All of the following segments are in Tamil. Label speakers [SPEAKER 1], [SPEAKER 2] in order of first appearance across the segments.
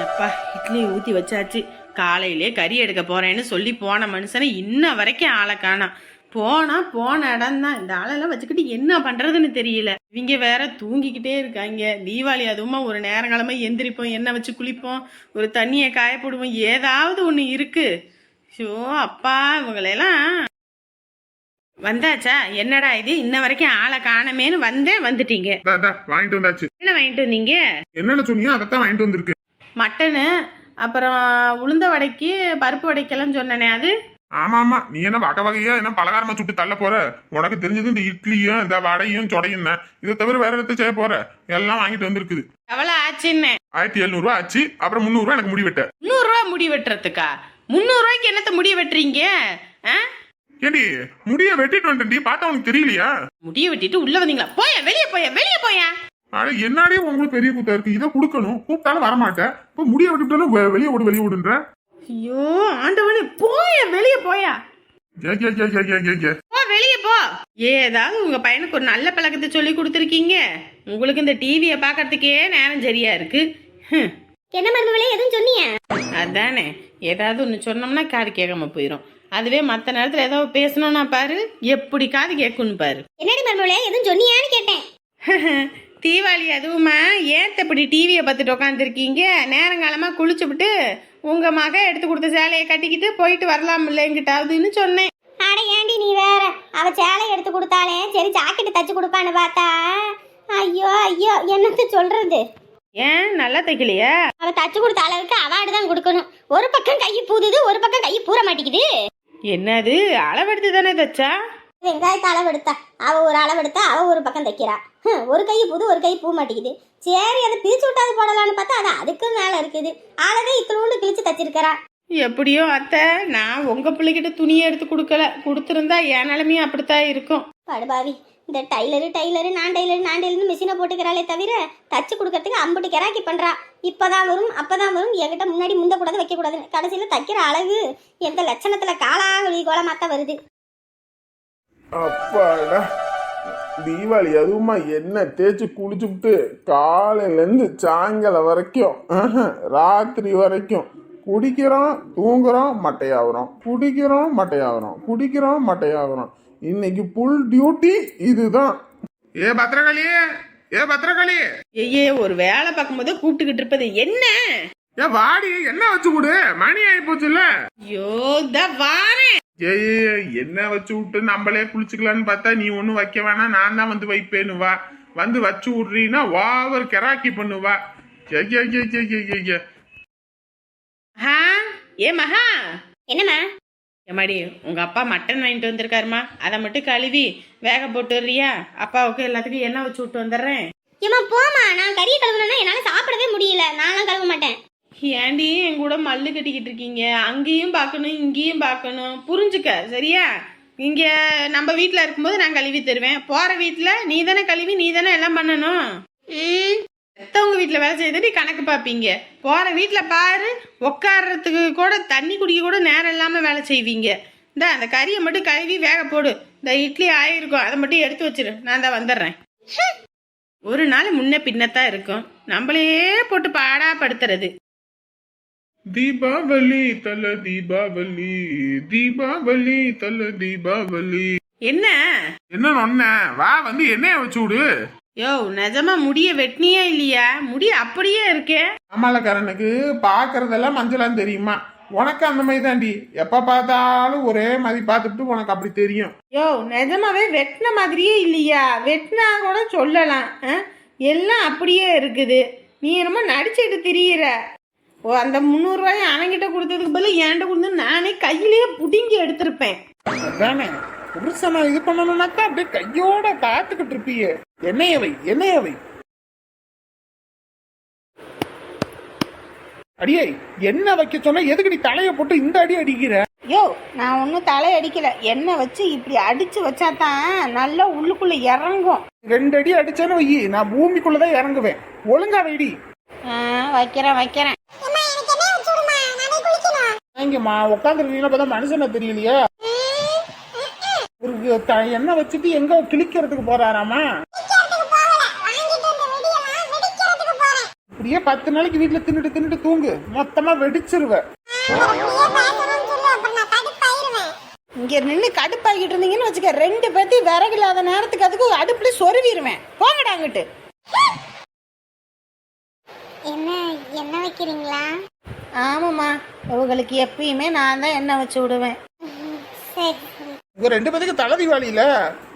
[SPEAKER 1] எப்பா இட்லி ஊற்றி வச்சாச்சு. காலையிலே கறி எடுக்க போறேன்னு சொல்லி போன மனுஷனை இன்ன வரைக்கும் ஆளை காணோம் போனா போன இடம் தான். இந்த ஆளெல்லாம் வச்சுக்கிட்டு என்ன பண்றதுன்னு தெரியல. இவங்க வேற தூங்கிக்கிட்டே இருக்காங்க. தீபாவளி அதுவுமா ஒரு நேரங்காலமா எந்திரிப்போம் எண்ணெய் வச்சு குளிப்போம் ஒரு தண்ணியை காய போடுவோம் ஏதாவது ஒன்று இருக்கு. ஷோ அப்பா இவங்களெல்லாம் வந்தாச்சா? என்னடா இது? இன்ன வரைக்கும் ஆளை காணமேன்னு வந்தேன் வந்துட்டீங்க.
[SPEAKER 2] வாங்கிட்டு வந்தாச்சு.
[SPEAKER 1] என்ன வாங்கிட்டு வந்தீங்க?
[SPEAKER 2] என்னென்ன சொன்னியோ அதைத்தான் வாங்கிட்டு வந்திருக்கு.
[SPEAKER 1] மட்டனு அப்புறம் உளுந்த வடைக்கு பருப்பு வடைக்கெல்லாம் சொன்னனே அது?
[SPEAKER 2] ஆமா ஆமா. நீ என்ன வகை வகையா என்ன பலகாரமா சுட்டு தள்ள போற? உனக்கு தெரிஞ்சது இந்த இட்லியும் இந்த வடையும் சொடையும் தான். இதை தவிர வேற இடத்த செய்ய போற? எல்லாம் வாங்கிட்டு வந்திருக்குது.
[SPEAKER 1] எவ்வளோ ஆச்சுன்னு?
[SPEAKER 2] ஆயிரத்தி எழுநூறு ரூபா ஆச்சு. அப்புறம் முந்நூறு ரூபா எனக்கு முடி வெட்ட.
[SPEAKER 1] முந்நூறுரூவா முடி வெட்டுறதுக்கா? முந்நூறுரூவாய்க்கு என்னத்த முடி வெட்டுறீங்க?
[SPEAKER 2] ஏடி முடிய வெட்டிட்டு வந்துட்டேன் பார்த்தா உனக்கு தெரியலையா?
[SPEAKER 1] முடிய வெட்டிட்டு உள்ள வந்தீங்களா? போய வெளியே போய வெளியே போயா?
[SPEAKER 2] அட என்னாலே உங்களுக்கு பெரிய கூத்தா இருக்கு? இதை கொடுக்கணும். கூப்பிட்டாலும் வரமாட்டேன் இப்போ முடிய வெட்டிட்டாலும் வெளியே விடு வெளியே விடுன்ற
[SPEAKER 1] ஐயோ ஆண்டவனே போய வெளியே போயா. வெளியே போ. ஏதாவது உங்க பையனுக்கு ஒரு நல்ல பழக்கத்தை சொல்லி கொடுத்துருக்கீங்க. உங்களுக்கு இந்த டிவியை பார்க்கறதுக்கே நேரம் சரியா இருக்கு.
[SPEAKER 3] என்ன மருமகளே எதுவும் சொன்னியா?
[SPEAKER 1] அதானே. ஏதாவது ஒன்று சொன்னோம்னா காது கேட்காம போயிடும் அதுவே மற்ற நேரத்தில் ஏதோ பேசணும்னா பாரு எப்படி காது கேட்கும்னு பாரு.
[SPEAKER 3] என்னடி மருமகளே எதுவும் சொன்னியான்னு கேட்டேன்.
[SPEAKER 1] தீபாவளி அதுவுமா? ஏன் இப்படி டிவியை பார்த்துட்டு உட்காந்துருக்கீங்க நேரங்காலமாக குளிச்சுவிட்டு உங்கள் மக எடுத்து கொடுத்த சேலையை கட்டிக்கிட்டு போயிட்டு வரலாம் எங்கிட்டாவதுன்னு சொன்னேன்.
[SPEAKER 3] அட ஏண்டி நீ வேற? அவ சேலை எடுத்து கொடுத்தாலே சரி ஜாக்கெட் தச்சு கொடுப்பான்னு பார்த்தா ஐயோ ஐயோ என்னத்த சொல்றது?
[SPEAKER 1] ஏன்? நல்லா தைக்கலையா?
[SPEAKER 3] அவ தச்சு கொடுத்த அளவுக்கு அவார்டு தான் கொடுக்கணும். ஒரு பக்கம் கை பூதுது ஒரு பக்கம் கை பூர மாட்டேங்குது
[SPEAKER 1] என்னது? அளவெடுத்து தானே தைச்சா?
[SPEAKER 3] வெங்காயத்தை அளவெடுத்தா? அவ ஒரு அளவெடுத்தா அவ ஒரு பக்கம் தைக்கிறா. ஒரு கை புது ஒரு கை பூ மாட்டேங்குது சரி அதை பிரிச்சு விட்டாது போடலான்னு பார்த்தா அது அதுக்கும் மேல இருக்குது. அளவே இத்தனோண்டு கிழிச்சு தச்சிருக்கிறா.
[SPEAKER 1] எப்படியோ அத்தை நான் உங்கள் பிள்ளைகிட்ட துணியை எடுத்து கொடுக்கல. கொடுத்துருந்தா என் நிலமையும் அப்படித்தான் இருக்கும்.
[SPEAKER 3] படுபாவி இந்த டைலரு டைலரு நான் டைலரு நான் டைலர்னு மிஷினை போட்டுக்கிறாளே தவிர தச்சு கொடுக்கறதுக்கு அம்புட்டு கெராக்கி பண்றா. இப்பதான் வரும் அப்பதான் வரும் என்கிட்ட முன்னாடி முந்த கூடாது வைக்க கூடாது கடைசியில தைக்கிற அழகு எந்த லட்சணத்துல காலாவளி கோலமாத்த வருது.
[SPEAKER 2] அப்பாடா. தீபாவளி அதுவுமா என்ன தேய்ச்சி குளிச்சுப்புட்டு காலையிலேருந்து சாயங்காலம் வரைக்கும் ராத்திரி வரைக்கும் குடிக்கிறோம் தூங்குறோம் மட்டையாகிறோம். குடிக்கிறோம் மட்டையாகிறோம். குடிக்கிறோம் மட்டையாகிறோம். இன்னைக்கு புல் டியூட்டி இதுதான். ஏ பத்திரகாளி ஏ பத்திரகாளி.
[SPEAKER 1] ஐயே ஒரு வேலை பார்க்கும்போது கூப்பிட்டுக்கிட்டு இருப்பது என்ன?
[SPEAKER 2] ஏ வாடி என்ன வச்சு கொடு. மணி ஆகி போச்சுல்ல.
[SPEAKER 1] ஐயோ த வாரேன்.
[SPEAKER 2] ஏய் என்ன வச்சு விட்டு நம்மளே குளிச்சுக்கலான்னு பார்த்தா நீ ஒன்றும் வைக்க வேணாம் நான் தான் வந்து வைப்பேன்னு வா வந்து வச்சு விட்றீன்னா ஓவர் கெராக்கி பண்ணுவா. ஏய், ஏய், ஏய், ஏய், ஏய், ஏய், ஏய்.
[SPEAKER 1] மகா ஏ மகா.
[SPEAKER 3] என்னம்மா
[SPEAKER 1] எம்மாடி உங்க அப்பா மட்டன் வாங்கிட்டு வந்திருக்காருமா. அதை மட்டும் கழுவி வேக போட்டுறியா அப்பாவுக்கு எல்லாத்துக்கும் எண்ணெய் வச்சு விட்டு வந்துடுறேன்.
[SPEAKER 3] ஏமா போமா நான் கறியை கழுவுனா என்னால சாப்பிடவே முடியல. நான்லாம் கழுவ மாட்டேன்.
[SPEAKER 1] ஏண்டி என் கூட மல்லு கட்டிக்கிட்டு இருக்கீங்க. அங்கேயும் பார்க்கணும் இங்கேயும் பார்க்கணும். புரிஞ்சுக்க சரியா? இங்க நம்ம வீட்டில் இருக்கும்போது நான் கழுவி தருவேன். போற வீட்டில் நீ தானே கழுவி நீ தானே எல்லாம் பண்ணணும். மற்றவங்க வீட்டில் வேலை செய்துட்டு கணக்கு பார்ப்பீங்க. போகிற வீட்டில் பாரு உட்கார்றதுக்கு கூட தண்ணி குடிக்க கூட நேரம் இல்லாமல் வேலை செய்வீங்க. இந்த அந்த கறியை மட்டும் கழுவி வேக போடு. இந்த இட்லி ஆயிருக்கும் அதை மட்டும் எடுத்து வச்சிரு. நான் தான் வந்துடுறேன். ஒரு நாள் முன்ன பின்னத்தான் இருக்கும். நம்மளையே போட்டு பாடா படுத்துறது.
[SPEAKER 2] தீபாவளி தல தீபாவளி தீபாவளி தல தீபாவளி.
[SPEAKER 1] என்ன?
[SPEAKER 2] என்ன நொன்ன? வா வந்து எண்ணெய வச்சு விடு.
[SPEAKER 1] யோ நிஜமா முடிய வெட்டினியா இல்லையா? முடி அப்படியே இருக்கே.
[SPEAKER 2] அமலக்காரனுக்கு பாக்குறதெல்லாம் மஞ்சளான்னு தெரியுமா? உனக்கு அந்த மாதிரி தாண்டி எப்ப பார்த்தாலும் ஒரே மாதிரி பார்த்துட்டு உனக்கு அப்படி தெரியும்.
[SPEAKER 1] யோ நிஜமாவே வெட்டின மாதிரியே இல்லையா? வெட்டினா கூட சொல்லலாம்? எல்லாம் அப்படியே இருக்குது. நீ என்னமோ நடிச்சுட்டு திரியிற. ஓ அந்த முந்நூறுரூவாயை அவன்கிட்ட கொடுத்ததுக்கு பதிலா என்கிட்ட கொடுத்து நானே கையிலேயே புடுங்கி எடுத்திருப்பேன்.
[SPEAKER 2] அதானே? புருஷனை இது பண்ணணும்னாக்கா அப்படியே கையோட காத்துக்கிட்டு இருப்பியே. என்னைய வை என்னைய வை. அடியே என்ன வைக்க சொன்னா? எதுக்கு நீ தலைய போட்டு இந்த அடி அடிக்கிற?
[SPEAKER 1] யோ நான் ஒன்றும் தலை அடிக்கல. எண்ணெய் வச்சு இப்படி அடிச்சு வச்சா தான் நல்லா உள்ளுக்குள்ள இறங்கும்.
[SPEAKER 2] ரெண்டு அடி அடிச்சேன்னு வை நான் பூமிக்குள்ளதான் இறங்குவேன். ஒழுங்கா வைடி.
[SPEAKER 1] ஆ, வைக்கிறேன் வைக்கிறேன்.
[SPEAKER 2] இங்கம்மா உட்காந்துருக்கீங்க பார்த்தா மனுஷனை தெரியலையா. ஒரு த- எண்ணெய் வச்சுட்டு எங்க கிழிக்கிறதுக்கு போறாராமா? இப்படியே பத்து நாளைக்கு வீட்டுல தின்னுட்டு தின்னுட்டு தூங்கு. மொத்தமா வெடிச்சிருவ.
[SPEAKER 1] இங்க நின்று கடுப்பாகிட்டு இருந்தீங்கன்னு வச்சுக்க ரெண்டு பேத்தி விறகு இல்லாத நேரத்துக்கு அதுக்கு அடுப்புல சொருவிடுவேன் போங்கடா அங்கிட்டு.
[SPEAKER 3] என்ன என்ன வைக்கிறீங்களா?
[SPEAKER 1] ஆமாம்மா. உங்களுக்கு எப்பயுமே நான் தான் எண்ணெய் வச்சு விடுவேன்.
[SPEAKER 2] உங்க ரெண்டு பேத்துக்கு தலை தீபாவளியில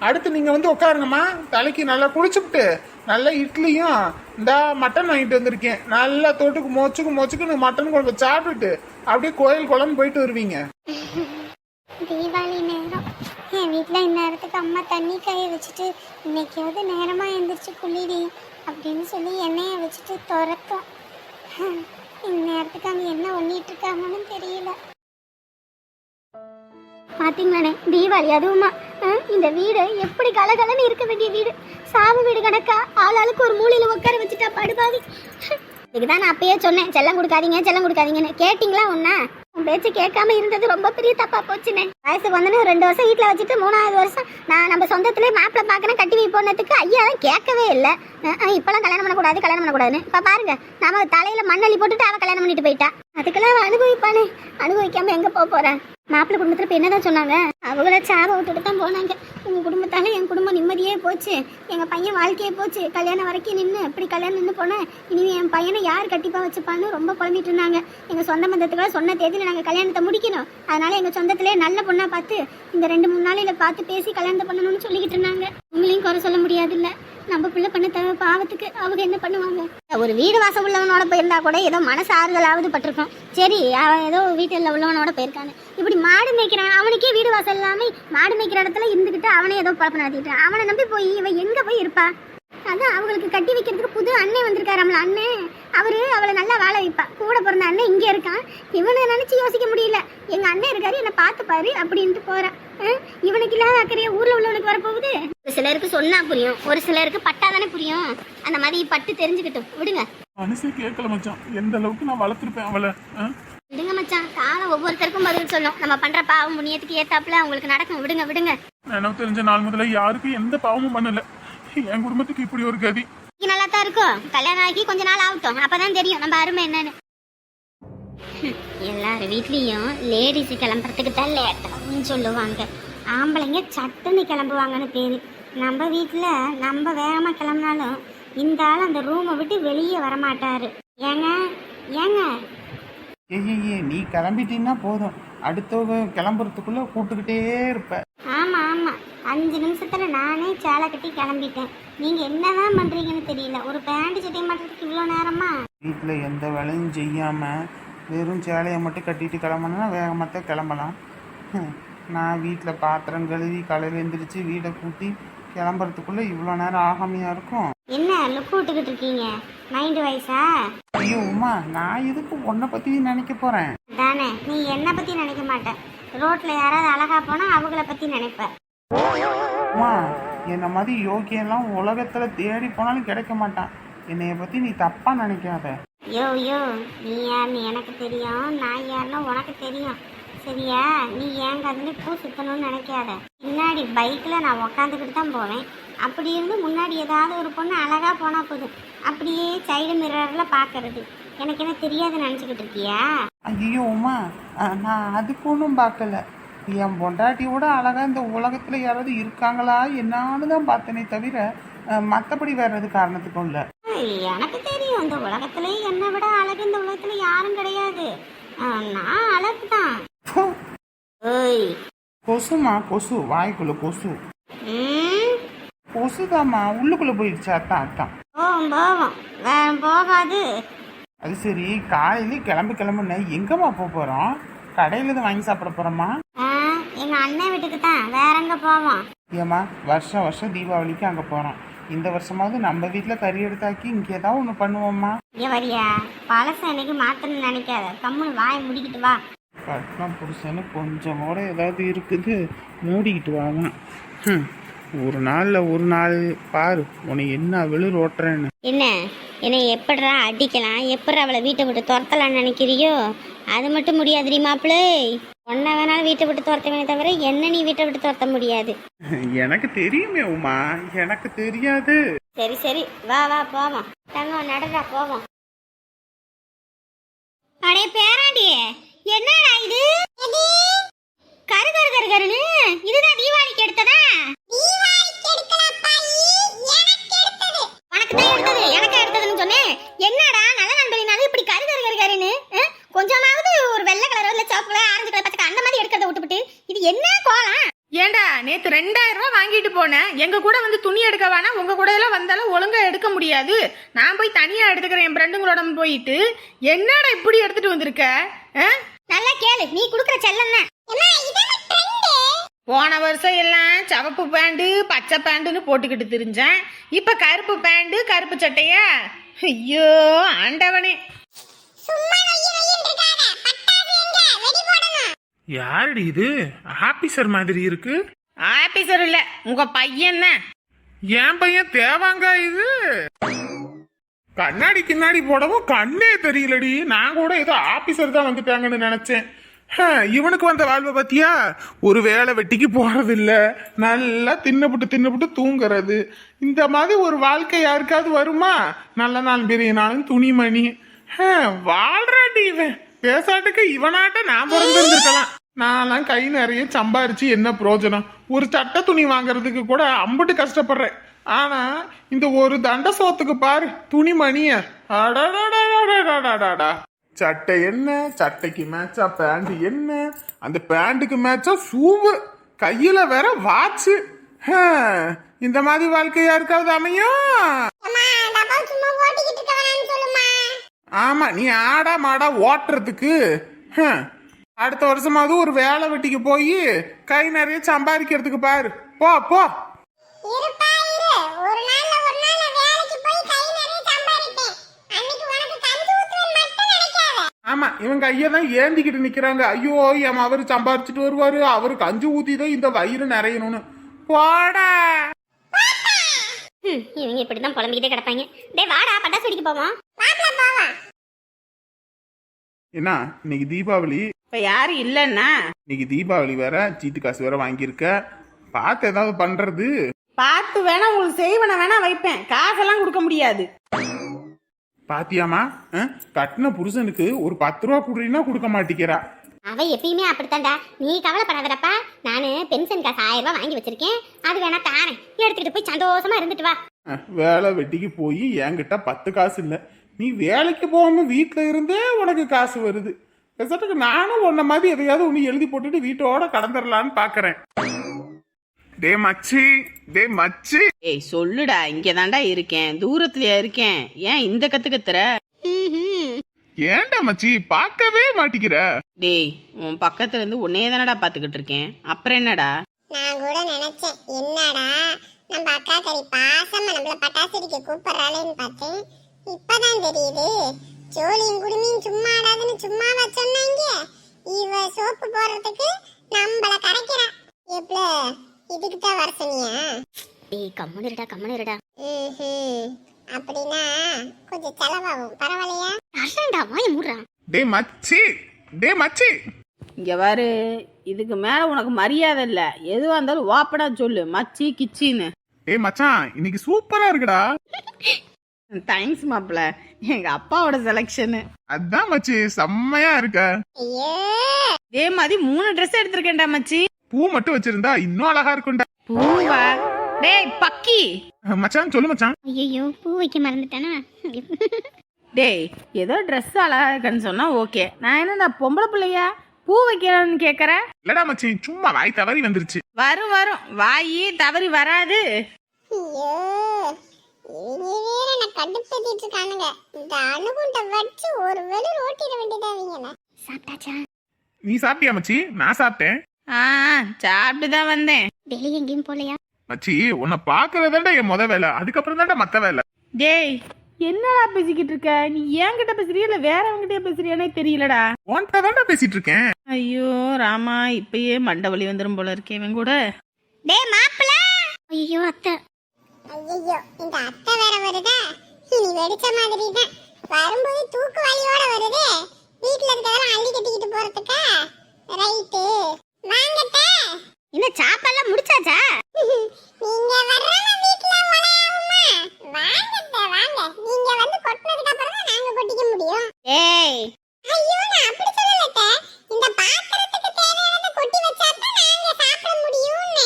[SPEAKER 2] அடுத்து நீங்க வந்து உட்காருங்கம்மா. தலைக்கு நல்லா குளிச்சுப்புட்டு நல்ல இட்லியும் இந்த மட்டன் வாங்கிட்டு வந்திருக்கேன். நல்லா தொட்டுக்கு மொச்சுக்கு மொச்சுக்கு மட்டன் குழம்பு சாப்பிட்டுட்டு அப்படியே கோயில் குழம்பு போயிட்டு வருவீங்க.
[SPEAKER 3] தீபாவளி நேரம். என் வீட்டில் இந்நேரத்துக்கு அம்மா தண்ணி காய வச்சுட்டு இன்னைக்காவது நேரமாக எழுந்திரிச்சு குளிடி அப்படின்னு சொல்லி எண்ணெயை வச்சுட்டு ஹம், இந்நேரத்துக்கு அங்கே என்ன பண்ணிட்டு இருக்காங்கன்னு தெரியல. பாத்தீங்களாண்ணே தீபாவளி அதுவுமா. இந்த வீடு எப்படி கலகலன்னு இருக்க வேண்டிய வீடு. சாவு வீடு கணக்கா? ஆளாளுக்கு ஒரு மூலையில உட்கார வச்சுட்டா படுபாவி. தான் நான் அப்பயே சொன்னேன் செல்லம் கொடுக்காதீங்க செல்லம் கொடுக்காதீங்கன்னு. கேட்டிங்களா ஒன்னா பேச்சு கேட்காம இருந்தது ரொம்ப பெரிய தப்பா போச்சுனே. வயசுக்கு வந்து ரெண்டு வருஷம் வீட்டில் வச்சுட்டு மூணாவது வருஷம் நான் நம்ம சொந்தத்திலே மாப்பிள்ளை பார்க்கணும் கட்டி வைப்போனதுக்கு ஐயா தான் கேட்கவே இல்லை. இப்பெல்லாம் கல்யாணம் பண்ணக்கூடாது கல்யாணம் பண்ணக்கூடாதுன்னு இப்போ பாருங்க நம்ம தலையில மண்ணள்ளி போட்டுட்டு அவ கல்யாணம் பண்ணிட்டு போயிட்டா. அதுக்கெல்லாம் அனுபவிப்பானே. அனுபவிக்காம எங்க போக போறேன் மாப்பிள்ளை குடும்பத்தில் இப்போ என்னதான் சொன்னாங்க? அவங்கள சாப விட்டுட்டு தான் போனாங்க. உங்கள் குடும்பத்தால் என் குடும்பம் நிம்மதியே போச்சு. எங்கள் பையன் வாழ்க்கையே போச்சு. கல்யாணம் வரைக்கும் நின்று இப்படி கல்யாணம் நின்று போனேன் இனிமே என் பையனை யார் கட்டிப்பாக வச்சுப்பான்னு ரொம்ப குழம்பிட்டு இருந்தாங்க. எங்கள் சொந்த பந்தத்துக்குள்ள சொன்ன தேதியில் நாங்கள் கல்யாணத்தை முடிக்கணும். அதனால் எங்கள் சொந்தத்திலே நல்ல பொண்ணாக பார்த்து இந்த ரெண்டு மூணு நாளையில பார்த்து பேசி கல்யாணத்தை பண்ணணும்னு சொல்லிக்கிட்டு இருந்தாங்க. உங்களையும் குறை சொல்ல முடியாதுல்ல? நம்ம பிள்ளை பண்ண தேவை பாவத்துக்கு அவங்க என்ன பண்ணுவாங்க? ஒரு வீடு வாசம் உள்ளவனோட போயிருந்தா கூட ஏதோ மனசு ஆறுதலாவது பட்டிருக்கும். சரி அவன் ஏதோ வீட்டில் உள்ளவனோட போயிருக்கான்னு. இப்படி மாடு மேய்க்கிறான் அவனுக்கே வீடு வாசல் இல்லாமல் மாடு மேய்க்கிற இடத்துல இருந்துகிட்டு அவனே ஏதோ பழப்பம் நடத்திட்டான் அவனை நம்பி போய் இவன் எங்க போய் இருப்பா? அதான் அவங்களுக்கு கட்டி வைக்கிறதுக்கு புது அண்ணன் வந்திருக்காராம்ல அண்ணன் அவரு அவளை நல்லா வாழ வைப்பா. கூட பிறந்த அண்ணன் இங்கே இருக்கான். இவனை நினைச்சு யோசிக்க முடியல. எங்க அண்ணன் இருக்காரு என்னை பார்த்துப்பாரு அப்படின்ட்டு போறான். இவனுக்கு இல்லாத அக்கறையா ஊர்ல உள்ளவனுக்கு வரப்போகுது? ஒரு சிலருக்கு சொன்னா புரியும். ஒரு சிலருக்கு பட்டாதானே புரியும். அந்த மாதிரி பட்டு தெரிஞ்சுக்கிட்டும். விடுங்க.
[SPEAKER 2] மனசே கேட்கல மச்சான். எந்த அளவுக்கு நான் வளர்த்துருப்பேன் அவளை?
[SPEAKER 3] விடுங்க மச்சான். காலம் ஒவ்வொருத்தருக்கும் பதில் சொல்லும். நம்ம பண்ற பாவம் புண்ணியத்துக்கு ஏத்தாப்புல அவங்களுக்கு நடக்கும். விடுங்க விடுங்க.
[SPEAKER 2] நினைவு தெரிஞ்ச நாள் முதல்ல யாருக்கும் எந்த பாவமும் பண்ணல. என் குடும்பத்துக்கு இப்படி ஒரு கதி.
[SPEAKER 3] நல்லா தான் இருக்கும் கல்யாணம் ஆகி கொஞ்ச நாள் ஆகட்டும். அப்பதான் தெரியும் நம்ம அருமை என்னன்னு. எல்லார் வீட்லயும் லேடிஸ் கிளம்புறதுக்கு தான் லேட்டாகும் சொல்லுவாங்க. ஆம்பளைங்க சட்டுன்னு கிளம்புவாங்கன்னு பேரு. நம்ம வீட்டில் நம்ம வேகமா கிளம்புனாலும் இந்த ஆள் அந்த ரூமை விட்டு வெளியே வரமாட்டாரு. ஏங்க? ஏங்க?
[SPEAKER 4] ஏய் நீ கிளம்பிட்டீங்கன்னா போதும். அடுத்தவங்க கிளம்புறதுக்குள்ள கூப்பிட்டுக்கிட்டே இருப்ப.
[SPEAKER 3] ஆமா ஆமா. அஞ்சு நிமிஷத்துல நானே சேலை கட்டி கிளம்பிட்டேன். நீங்க என்னதான் பண்றீங்கன்னு தெரியல. ஒரு பேண்ட் சட்டை மாட்டுறதுக்கு இவ்வளோ நேரமா?
[SPEAKER 4] வீட்டில் எந்த வேலையும் செய்யாம வெறும் சேலையை மட்டும் கட்டிட்டு கிளம்பணும்னா வேகமாக கிளம்பலாம். நான் வீட்டில் பாத்திரம் கழுவி காலையில் எந்திரிச்சு வீடை கூட்டி கிளம்புறதுக்குள்ள இவ்வளோ நேரம் ஆகாமையா இருக்கும்.
[SPEAKER 3] என்ன லுக் விட்டுக்கிட்டு இருக்கீங்க? மைண்ட் வயசா
[SPEAKER 4] ஐயோ உமா நான் எதுக்கு உன்னை பற்றி நினைக்க போகிறேன்
[SPEAKER 3] தானே நீ என்ன பத்தி நினைக்க மாட்ட. ரோட்ல யாராவது அழகா போனா அவங்கள பத்தி நினைப்ப.
[SPEAKER 4] உமா என்னை மாதிரி யோகியெல்லாம் உலகத்தில் தேடி போனாலும் கிடைக்க மாட்டான். என்னைய பற்றி நீ தப்பாக நினைக்காத.
[SPEAKER 3] யோ யோ நீ யாருன்னு எனக்கு தெரியும் நான் யாருன்னு உனக்கு தெரியும். சரியா? நீ ஏன் கதுல பூ சுத்தணும்னு நினைக்காத. பின்னாடி பைக்கில் நான் உக்காந்துக்கிட்டு தான் போவேன். அப்படி இருந்து முன்னாடி ஏதாவது ஒரு பொண்ணு அழகா போனா போதும். அப்படியே சைடு மிரரில் பார்க்கறது எனக்கு என்ன தெரியாது நினச்சிக்கிட்டு இருக்கியா?
[SPEAKER 4] ஐயோ உமா நான் அதுக்கு ஒன்றும் பார்க்கல. என் பொண்டாட்டியோட அழகா இந்த உலகத்துல யாராவது இருக்காங்களா? என்னான்னு தான் பார்த்தனே தவிர மற்றபடி வேற எது காரணத்துக்கும் இல்லை.
[SPEAKER 3] எனக்கு தெரியும். இந்த உலகத்திலே என்னை விட அழகு இந்த உலகத்துல யாரும் கிடையாது. நான் அழகு தான் ஓய்.
[SPEAKER 4] கொசுமா கொசு வாய்க்குள்ள கொசு.
[SPEAKER 3] ம்.
[SPEAKER 4] கொசுதாம்மா உள்ளுக்குள்ள போயிடுச்சு அத்தான் அத்தான்.
[SPEAKER 3] போவோம் போவோம். வேற போகாது.
[SPEAKER 4] அது சரி காலையில கிளம்பி கிளம்புன எங்கம்மா போக போறோம்? கடையில தான் வாங்கி சாப்பிட போறோமா?
[SPEAKER 3] ஆ, எங்க அண்ணன் வீட்டுக்கு தான். வேற எங்க போவோம்?
[SPEAKER 4] ஏம்மா வருஷம் வருஷம் தீபாவளிக்கு அங்க போறோம். இந்த வருஷமாவது நம்ம வீட்டில் கறி எடுத்தாக்கி இங்கே ஏதாவது ஒன்று பண்ணுவோம்மா.
[SPEAKER 3] இங்க வரியா? பழச எனக்கு மாத்தணும்னு நினைக்காத. கம்முன்னு வாயை முடிக்கிட்டு வா.
[SPEAKER 4] புருஷன்னு கொஞ்சம் கூட ஏதாவது இருக்குது மூடிக்கிட்டு வாங்க ஹம், ஒரு நாளில் ஒரு நாள் பாரு உன்னை என்ன வெளிர் ஓட்டுறேன்னு.
[SPEAKER 3] என்ன? என்னை எப்படிடா அடிக்கலாம்? எப்படி அவளை வீட்டை விட்டு துரத்தலாம்னு நினைக்கிறியோ? அது மட்டும் முடியாது மாப்பிள்ளை. ஒன்றை வேணாலும் வீட்டை விட்டு துரத்துவேனே தவிர என்ன நீ வீட்டை விட்டு துரத்த முடியாது.
[SPEAKER 4] எனக்கு தெரியுமே உமா எனக்கு தெரியாது.
[SPEAKER 3] சரி சரி. வா வா போவோம். தங்கம் நடந்தா போவோம். அடே பேராண்டியே என்னடா இது? கரு கரு கரு கருன்னு. இதுதான் தீபாவளிக்கு எடுத்ததா? உனக்கு எடுத்தது. எனக்கு எடுத்ததுன்னு சொன்னேன். என்னடா நல்ல நண்பரினாலும் இப்படி கரு கரு கரு கருன்னு கொஞ்சமாவது ஒரு வெள்ளை கலரோ இல்ல சிவப்பு கலர் ஆரஞ்சு கலர் பச்சை அந்த மாதிரி எடுக்கிறத விட்டுவிட்டு இது என்ன கோலம்?
[SPEAKER 1] ஏண்டா நேத்து ரெண்டாயிரம் ரூபாய் வாங்கிட்டு போனேன். எங்க கூட வந்து துணி எடுக்க வேணா உங்க கூட எல்லாம் வந்தாலும் ஒழுங்கா எடுக்க முடியாது. நான் போய் தனியா எடுத்துக்கிறேன் என் ஃப்ரெண்டுங்களோட போயிட்டு. என்னடா இப்படி எடுத்துட்டு வந்திருக்க?
[SPEAKER 3] நல்லா கேளு நீ குடுக்கற செல்லம்
[SPEAKER 1] போன வருஷம் எல்லாம் சவப்பு பேண்டு பச்சை பேண்டுன்னு போட்டுக்கிட்டு திரிஞ்சேன். இப்ப கருப்பு பேண்டு கருப்பு சட்டையா? ஐயோ ஆண்டவனே.
[SPEAKER 2] யாருடி இது? ஆபீசர் மாதிரி இருக்கு.
[SPEAKER 1] ஆபீசர் இல்ல உங்க பையன் தான்.
[SPEAKER 2] என் பையன் தேவாங்க இது? கண்ணாடி கிண்ணாடி போடவும் கண்ணே தெரியலடி. நான் கூட ஏதோ ஆபீசர் தான் வந்துட்டாங்கன்னு நினைச்சேன். இவனுக்கு வந்த வாழ்வை பத்தியா? ஒரு வேலை வெட்டிக்கு போறது இல்ல நல்லா தின்னப்புட்டு தின்னப்புட்டு தூங்குறது. இந்த மாதிரி ஒரு வாழ்க்கை யாருக்காவது வருமா? நல்ல நாள் பெரிய நாளும் துணிமணி. வாழ்றாடி இவன். பேசாட்டுக்கு இவனாட்ட நான் பிறந்திருந்திருக்கலாம். நான்லாம் கை நிறைய சம்பாரிச்சு என்ன பிரயோஜனம் ஒரு சட்ட துணி வாங்குறதுக்கு கூட அம்புட்டு கஷ்டப்படுறேன். ஆனா இந்த ஒரு தண்ட சோத்துக்கு பாரு துணி மணிய. சட்டை என்ன சட்டைக்கு மேட்சா பேண்ட் என்ன அந்த பேண்ட்டுக்கு மேட்சா சூவு கையில வேற வாட்சு இந்த மாதிரி வாழ்க்கை யாருக்காவது அமையும் ஆமா நீ ஆடா மாடா ஓட்டுறதுக்கு. அடுத்த வருஷமாவது ஒரு வேலை வெட்டிக்கு போய் கை நிறைய சம்பாதிக்கிறதுக்கு பாரு. போ போ. ஆமா இவங்க ஐயா தான் ஏந்திக்கிட்டு நிக்கிறாங்க. ஐயோ என் அவர் சம்பாரிச்சிட்டு வருவாரு. அவரு கஞ்சி ஊத்தி தான் இந்த வயிறு நிறையணும்னு. போடா.
[SPEAKER 3] ம், இவங்க இப்படிதான் புலம்பிக்கிட்டே கிடப்பாங்க. டேய் வாடா பட்டாசு வெடிக்க போவோம்.
[SPEAKER 2] என்ன இன்னைக்கு தீபாவளி?
[SPEAKER 1] இப்ப யாரும் இல்லைன்னா?
[SPEAKER 2] இன்னைக்கு தீபாவளி வேற சீட்டு காசு வேற வாங்கியிருக்க. பார்த்து ஏதாவது பண்றது?
[SPEAKER 1] பார்த்து வேணா உங்களுக்கு செய்வன வேணா வைப்பேன். காசெல்லாம் கொடுக்க முடியாது.
[SPEAKER 2] பாத்தியாமா கட்டின புருஷனுக்கு ஒரு பத்து ரூபா குடுறீன்னா கொடுக்க மாட்டேங்கிறா.
[SPEAKER 3] அவ எப்பயுமே அப்படித்தான்டா. நீ கவலைப்படாதடப்பா. நானு பென்ஷன் காசு ஆயிரம் ரூபாய் வாங்கி வச்சிருக்கேன். அது வேணா தாரேன். எடுத்துக்கிட்டு போய் சந்தோஷமா இருந்துட்டு வா.
[SPEAKER 2] வேலை வெட்டிக்கு போய் என்கிட்ட பத்து காசு இல்லை. நீ வேலைக்கு போகாம வீட்டில் இருந்தே உனக்கு காசு வருது. பேசாட்டுக்கு நானும் உன்ன மாதிரி எதையாவது ஒன்று எழுதி போட்டுட்டு வீட்டோட கடந்துடலான்னு பார்க்கறேன் டே மச்சி டே மச்சி.
[SPEAKER 1] ஏய் சொல்லுடா. இங்க தாண்டா இருக்கேன். தூரத்துலயா இருக்கேன். ஏன் இந்த கத்து கத்துற
[SPEAKER 2] ஏன்டா மச்சி? பார்க்கவே மாட்டிக்கிற.
[SPEAKER 1] டேய் உன் பக்கத்துல இருந்து உன்னே தானடா பாத்துக்கிட்டு இருக்கேன். அப்புறம் என்னடா?
[SPEAKER 3] நான் கூட நினைச்சேன். என்னடா? நம்ம அக்கா கறி பாசமா நம்மள பட்டாசு வெடிக்க கூப்பிடுறாளேன்னு பார்த்தேன். இப்பதான் தெரியுது. ஜோலியும் குடுமியும் சும்மா ஆடாதுன்னு சும்மாவா சொன்னாங்க. இவ சோப்பு போடுறதுக்கு நம்மள கரைக்கிறா. எப்பல இதுக்கு தான் வர சொன்னியா? டேய் கம்முனு இருடா கம்முனு இருடா. அப்படின்னா கொஞ்சம் செலவாகும். பரவாயில்லையா? அர்ஷன்டா வாய மூடுறா.
[SPEAKER 2] டே மச்சி. டே மச்சி.
[SPEAKER 1] இங்க பாரு இதுக்கு மேல உனக்கு மரியாதை இல்ல. எதுவா இருந்தாலும் வாப்படா சொல்லு. மச்சி கிச்சின்னு.
[SPEAKER 2] டே மச்சான் இன்னைக்கு சூப்பரா இருக்குடா.
[SPEAKER 1] தேங்க்ஸ் மாப்பிள எங்க அப்பாவோட செலெக்ஷனு
[SPEAKER 2] அதான் மச்சி. செம்மையா இருக்க.
[SPEAKER 3] ஐயோ.
[SPEAKER 1] இதே மாதிரி மூணு ட்ரெஸ் எடுத்திருக்கேன்டா மச்சி.
[SPEAKER 2] பூ மட்டும் வச்சிருந்தா இன்னும் அழகா இருக்கும்டா.
[SPEAKER 1] பூவா? டேய் பக்கி.
[SPEAKER 2] மச்சான் சொல்லு மச்சான்.
[SPEAKER 3] ஐயோ பூ வைக்க மறந்துட்டானா?
[SPEAKER 1] டேய் ஏதோ ட்ரெஸ் அழகா இருக்குன்னு சொன்னா ஓகே. நான் என்னடா பொம்பளை பிள்ளையா? பூ வைக்கிறேன்னு கேக்குற?
[SPEAKER 2] இல்லடா மச்சி சும்மா வாய் தவறி வந்துருச்சு.
[SPEAKER 1] வரும் வரும். வாயி தவறி வராது.
[SPEAKER 3] ஐயோ இவங்க வேற நான் கடுப்பேத்திட்டு இருக்கானுங்க. இந்த அணுகுண்ட வச்சு ஒரு வெளி ஓட்டிட வேண்டியதா இவங்கள சாப்பிட்டாச்சா?
[SPEAKER 2] நீ சாப்பிட்டியா மச்சி? நான் சாப்பிட்டேன்.
[SPEAKER 1] ஆ சாப்பிட்டு தான் வந்தேன்.
[SPEAKER 3] வெளியே எங்கேயும் போலையா
[SPEAKER 2] மச்சி உன்னை பாக்குறதாண்டா என் முத வேலை. அதுக்கப்புறம் தான்டா மத்த வேலை.
[SPEAKER 1] டேய் என்னடா பேசிக்கிட்டு இருக்க? நீ என்கிட்ட பேசுறியா இல்ல வேறவங்கிட்டே பேசுறியானே தெரியலடா.
[SPEAKER 2] உன்கிட்ட தான்டா பேசிட்டு இருக்கேன்.
[SPEAKER 1] ஐயோ ராமா இப்பயே மண்டை வலி வந்துரும் போல இருக்கே இவன் கூட.
[SPEAKER 3] டேய் மாப்பிள ஐயோ அத்தை. ஐயோ இந்த அத்தை வேற வருதா? இனி வெடிச்ச மாதிரி தான் வரும்போது தூக்கு வலியோட வருதே. வீட்ல இருக்கதெல்லாம் அள்ளி கட்டிக்கிட்டு போறதுக்கா? ரைட்டு. வாங்கட்ட இந்த சாப்பாடுலாம் முடிச்சாச்சா? நீங்க வர்றவங்க வீட்ல உலையாகுமா வாங்க வாங்க. நீங்க வந்து கொட்டினதுக்கு அப்புறம் தான் நாங்க கொட்டிக்க முடியும் ஏய் ஐயோ நான் அப்படி சொல்லலட்ட இந்த பாத்திரத்துக்கு தேவையானதை கொட்டி வச்சா தான் நாங்க சாப்பிட முடியும்னு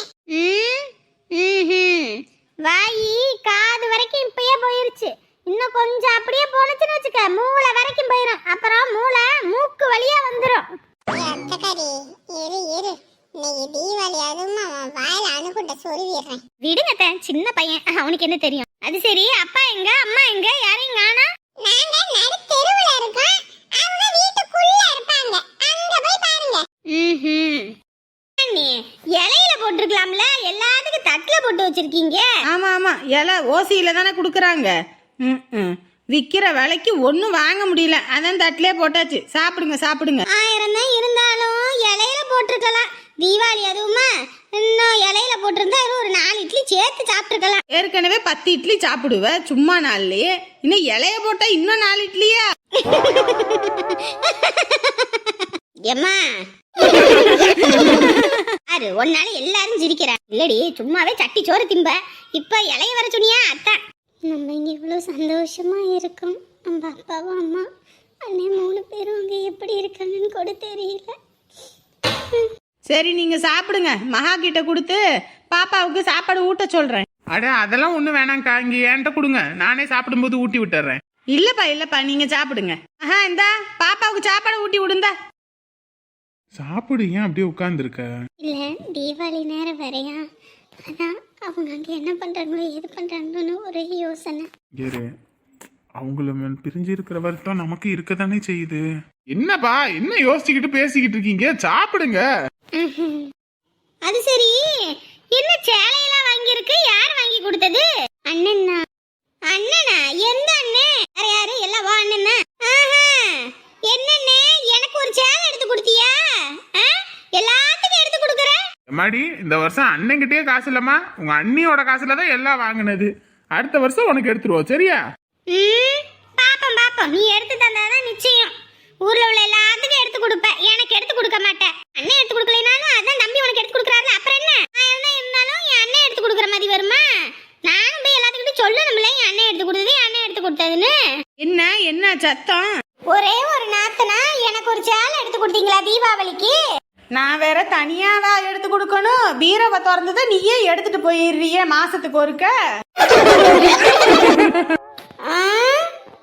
[SPEAKER 3] வாயி காது வரைக்கும் இப்பயே போயிருச்சு இன்னும் கொஞ்சம் அப்படியே போனுச்சுன்னு வச்சுக்க மூளை வரைக்கும் போயிடும் அப்புறம் மூளை மூக்கு வழியா வந்துடும் அத்தக்காரி இரு இரு இன்னைக்கு தீபாவளி அதுவும் அவன் வாயில அணு சின்ன பையன் அவனுக்கு என்ன தெரியும் அது சரி அப்பா எங்க அம்மா எங்க யாரையும் காணா நாங்க நடு தெருவுல இருக்கோம் அவங்க வீட்டுக்குள்ள இருப்பாங்க அங்க போய் பாருங்க ம்ஹும் நீ இலையில போட்டிருக்கலாம்ல எல்லாத்துக்கும் தட்டுல போட்டு வச்சிருக்கீங்க?
[SPEAKER 1] ஆமா ஆமா. இலை ஓசியில தானே கொடுக்குறாங்க. ம் விற்கிற விலைக்கு ஒன்றும் வாங்க முடியல. அதான் தட்டிலே போட்டாச்சு. சாப்பிடுங்க சாப்பிடுங்க.
[SPEAKER 3] ஆயிரம் தான் இருந்தாலும் இலையில போட்டிருக்கலாம். தீபாவளி அதுவுமா? இன்னும் இலையில போட்டிருந்தா ஒரு நாலு இட்லி சேர்த்து சாப்பிட்டுருக்கலாம்.
[SPEAKER 1] ஏற்கனவே பத்து இட்லி சாப்பிடுவ. சும்மா நாள்லயே. இன்னும் இலைய போட்டா இன்னும் நாலு இட்லியா?
[SPEAKER 3] எம்மா யாரு ஒன்னால எல்லாரும் சிரிக்கிறேன் இல்லடி சும்மாவே சட்டி சோறு திம்ப. இப்ப இலைய வர சொன்னியா அத்தான். நம்ம இங்க இவ்வளவு சந்தோஷமா இருக்கோம். நம்ம அப்பாவும் அம்மா அண்ணே மூணு பேரும் அங்க எப்படி இருக்காங்கன்னு கூட தெரியல.
[SPEAKER 1] சரி நீங்க சாப்பிடுங்க. மகா கிட்ட கொடுத்து பாப்பாவுக்கு சாப்பாடு ஊட்ட சொல்றேன்.
[SPEAKER 2] அட அதெல்லாம் ஒன்றும் வேணாங்க்கா இங்கே என்கிட்ட கொடுங்க. நானே சாப்பிடும்போது ஊட்டி விட்டுறேன்.
[SPEAKER 1] இல்லப்பா இல்லப்பா. நீங்க சாப்பிடுங்க. ஆஹா இந்தா பாப்பாவுக்கு சாப்பாடு ஊட்டி விடுந்தா.
[SPEAKER 2] சாப்பிடு ஏன் அப்படியே உட்காந்துருக்க
[SPEAKER 3] இல்ல தீபாவளி நேரம் வரையா? அதான் அவங்க அங்க என்ன பண்றாங்களோ எது பண்றாங்களோன்னு ஒரே யோசனை.
[SPEAKER 2] ஏறு அவங்கள மேல் பிரிஞ்சு இருக்கிற வருத்தம் நமக்கு இருக்க தானே செய்யுது. என்னப்பா என்ன யோசிச்சுக்கிட்டு பேசிக்கிட்டு இருக்கீங்க? சாப்பிடுங்க.
[SPEAKER 3] அது சரி. என்ன சேலையெல்லாம் வாங்கியிருக்கு? யார் வாங்கி கொடுத்தது? அண்ணன் தான் அண்ணனா? எந்த அண்ணன்? யாரு எல்லாம் வா அண்ணன் என்னண்ணே? ஒரு சேலை எடுத்து கொடுத்தியா? எல்லாத்துக்கும் எடுத்து கொடுக்குற?
[SPEAKER 2] எம்மாடி இந்த வருஷம் அண்ணன்கிட்டயே காசு இல்லம்மா. உங்க அண்ணியோட காசுல தான் எல்லாம் வாங்கினது. அடுத்த வருஷம் உனக்கு எடுத்துருவோம் சரியா?
[SPEAKER 3] பாப்போம் பாப்போம். நீ எடுத்து தந்தாதான் நிச்சயம். ஊர்ல உள்ள எல்லாத்துக்கும் எடுத்து கொடுப்ப எனக்கு எடுத்து கொடுக்க மாட்டேன் அண்ணன் எடுத்து கொடுக்கலைனாலும் அதான் தம்பி உனக்கு எடுத்து கொடுக்குறாருல அப்புறம் என்ன ஆயிரம் தான் இருந்தாலும் என் அண்ணன் எடுத்து கொடுக்குற மாதிரி வருமா நானும் போய் எல்லாத்துக்கிட்டும் சொல்லணும்ல என் அண்ணன் எடுத்து கொடுத்தது என் அண்ணன் எடுத்து கொடுத்ததுன்னு
[SPEAKER 1] என்ன என்ன சத்தம்
[SPEAKER 3] ஒரே ஒரு நாத்தனா எனக்கு ஒரு சேலை எடுத்து கொடுத்தீங்களா தீபாவளிக்கு
[SPEAKER 1] நான் வேற தனியாவா எடுத்து கொடுக்கணும் திறந்ததை நீயே எடுத்துட்டு போயிடுறிய மாசத்துக்கு ஒருக்க
[SPEAKER 3] ஆ,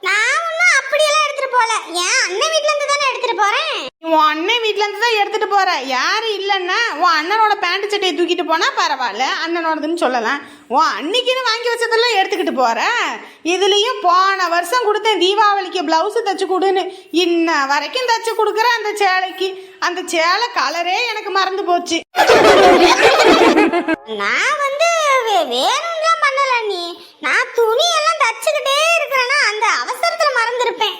[SPEAKER 3] நான் ஒன்றும் அப்படியெல்லாம் எடுத்துட்டு போல என் அண்ணன் வீட்ல இருந்து தானே எடுத்துட்டு போறேன்
[SPEAKER 1] உன் அண்ணன் வீட்ல இருந்து தான் எடுத்துட்டு போற யாரு இல்லைன்னா உன் அண்ணனோட பேண்ட் சட்டையை தூக்கிட்டு போனால் பரவாயில்ல அண்ணனோடதுன்னு சொல்லலாம். ஓ அன்னைக்குன்னு வாங்கி வச்சதெல்லாம் எடுத்துக்கிட்டு போகிற இதுலேயும் போன வருஷம் கொடுத்தேன் தீபாவளிக்கு ப்ளவுஸு தைச்சு கொடுன்னு இன்ன வரைக்கும் தைச்சு கொடுக்குற அந்த சேலைக்கு. அந்த சேலை கலரே எனக்கு மறந்து போச்சு.
[SPEAKER 3] நான் வந்து வேணும்லாம் பண்ணல நீ நான் துணி எல்லாம் தச்சுக்கிட்டே இருக்கிறேன்னா அந்த அவசரத்தில் மறந்துருப்பேன்.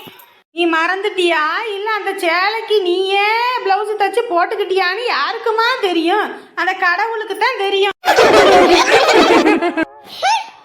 [SPEAKER 1] நீ மறந்துட்டியா? இல்லை அந்த சேலைக்கு நீயே பிளவுஸ் தச்சு போட்டுக்கிட்டியான்னு யாருக்குமா தெரியும்? அந்த கடவுளுக்கு தான் தெரியும்.